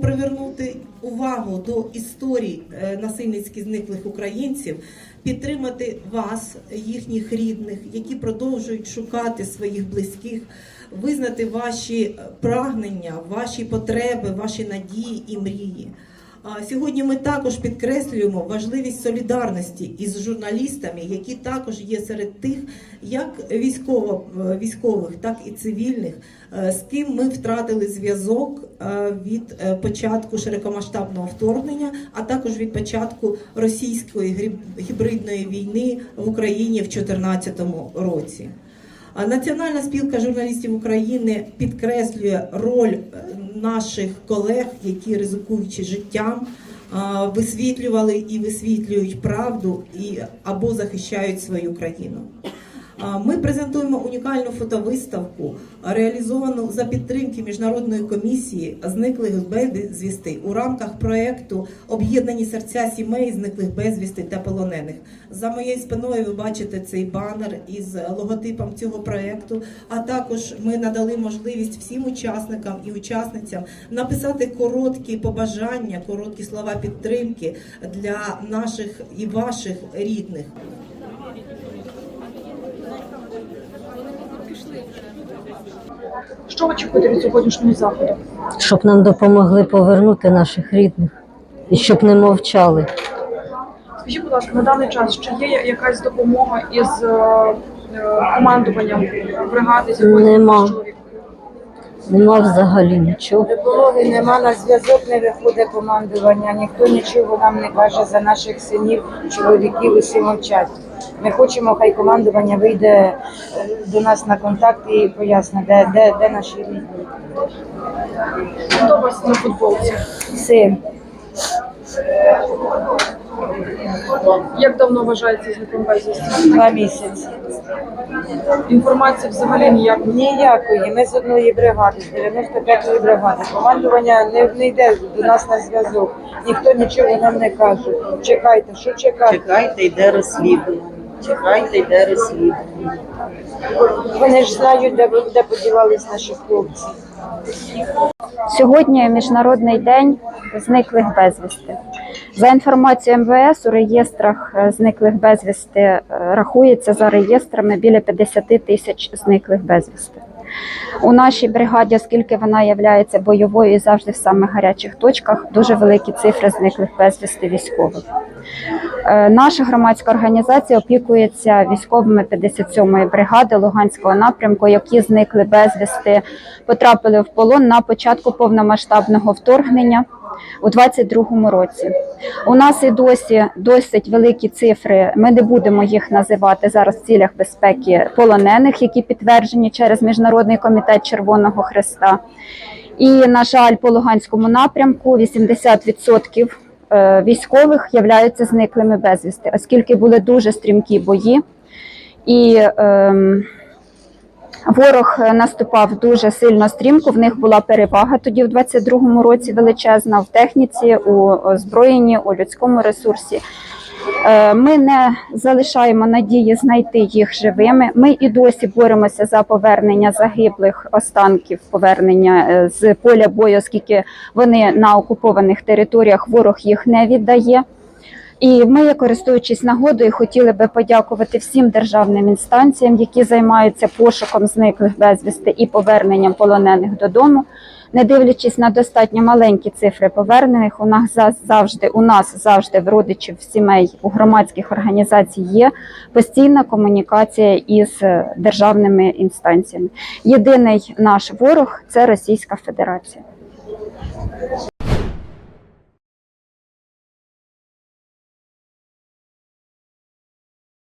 привернути увагу до історій насильницьких насильницьки зниклих українців, підтримати вас, їхніх рідних, які продовжують шукати своїх близьких, визнати ваші е, прагнення, ваші потреби, ваші надії і мрії. Сьогодні ми також підкреслюємо важливість солідарності із журналістами, які також є серед тих, як військово, е, військових, так і цивільних, е, з ким ми втратили зв'язок е, від початку широкомасштабного вторгнення, а також від початку російської гібридної війни в Україні в 2014 році. Національна спілка журналістів України підкреслює роль е, наших колег, які ризикуючи життям, висвітлювали і висвітлюють правду і або захищають свою країну. Ми презентуємо унікальну фотовиставку, реалізовану за підтримки міжнародної комісії зниклих безвісти у рамках проекту Об'єднані серця сімей зниклих безвісти та полонених. За моєю спиною ви бачите цей банер із логотипом цього проекту. А також ми надали можливість всім учасникам і учасницям написати короткі побажання, короткі слова підтримки для наших і ваших рідних. Що очікуєте від сьогоднішнього заходу? щоб нам допомогли повернути наших рідних і щоб не мовчали. Скажіть, будь ласка, на даний час чи є якась допомога із е, е, командуванням бригади, з якою Нема. Нема взагалі нічого. Допомоги нема, на зв'язок не виходить командування, ніхто нічого нам не каже за наших синів, чоловіків усі мовчать. Ми хочемо, хай командування вийде е, до нас на контакт і пояснить, де, де, де наші рідні. Хто вас на футболці? Син. Як давно вважається зником безвісті? Два місяці. Інформації взагалі ніяк. Ніякої. Ми з одної бригади, з 95-ї бригади. Командування не, не йде до нас на зв'язок. Ніхто нічого нам не каже. Чекайте, що чекати? Чекайте, йде розслідування. Чекайте, йде розслідування. Вони ж знають, де, де подівались наші хлопці. Сьогодні міжнародний день зниклих безвісти. За інформацією МВС, у реєстрах е, зниклих безвісти е, рахується за реєстрами біля 50 тисяч зниклих безвісти. У нашій бригаді, оскільки вона є бойовою і завжди в самих гарячих точках, дуже великі цифри зниклих безвісти військових. Е, Наша громадська організація опікується військовими 57-ї бригади Луганського напрямку, які зникли безвісти, потрапили в полон на початку повномасштабного вторгнення у 22-му році. У нас і досі досить великі цифри. Ми не будемо їх називати зараз в цілях безпеки полонених, які підтверджені через Міжнародний комітет Червоного Хреста. І, на жаль, по Луганському напрямку 80% е, військових являються зниклими безвісти, оскільки були дуже стрімкі бої. І ем, ворог е, наступав дуже сильно стрімко. В них була перевага тоді, в 22-му році, величезна в техніці, у озброєнні, у людському ресурсі. Е, Ми не залишаємо надії знайти їх живими. Ми і досі боремося за повернення загиблих останків, повернення е, з поля бою, оскільки вони на окупованих територіях ворог їх не віддає. І ми, користуючись нагодою, хотіли би подякувати всім державним інстанціям, які займаються пошуком зниклих безвісти і поверненням полонених додому. Не дивлячись на достатньо маленькі цифри повернених, у нас за- завжди у нас завжди в родичів в сімей у громадських організацій є постійна комунікація із державними інстанціями. Єдиний наш ворог це Російська Федерація.